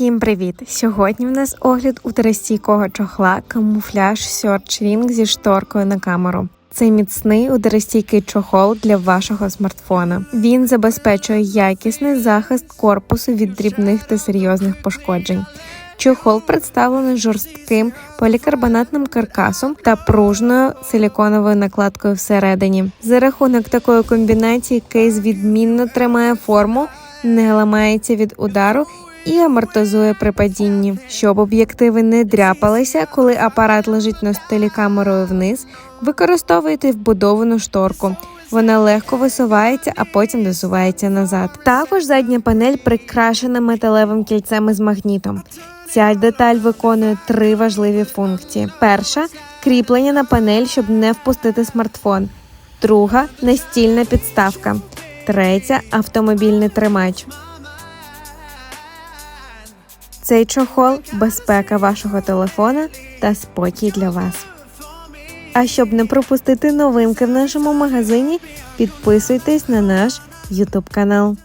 Всім привіт! Сьогодні в нас огляд ударостійкого чохла камуфляж Search Ring зі шторкою на камеру. Це міцний ударостійкий чохол для вашого смартфона. Він забезпечує якісний захист корпусу від дрібних та серйозних пошкоджень. Чохол представлений жорстким полікарбонатним каркасом та пружною силіконовою накладкою всередині. За рахунок такої комбінації кейс відмінно тримає форму, не ламається від удару і амортизує при падінні, щоб об'єктиви не дряпалися, коли апарат лежить на столі камерою вниз. Використовуйте вбудовану шторку. Вона легко висувається, а потім досувається назад. Також задня панель прикрашена металевим кільцем із магнітом. Ця деталь виконує три важливі функції: перша кріплення на панель, щоб не впустити смартфон. Друга настільна підставка. Третя автомобільний тримач. Цей чохол безпека вашого телефона та спокій для вас. А щоб не пропустити новинки в нашому магазині, підписуйтесь на наш YouTube канал.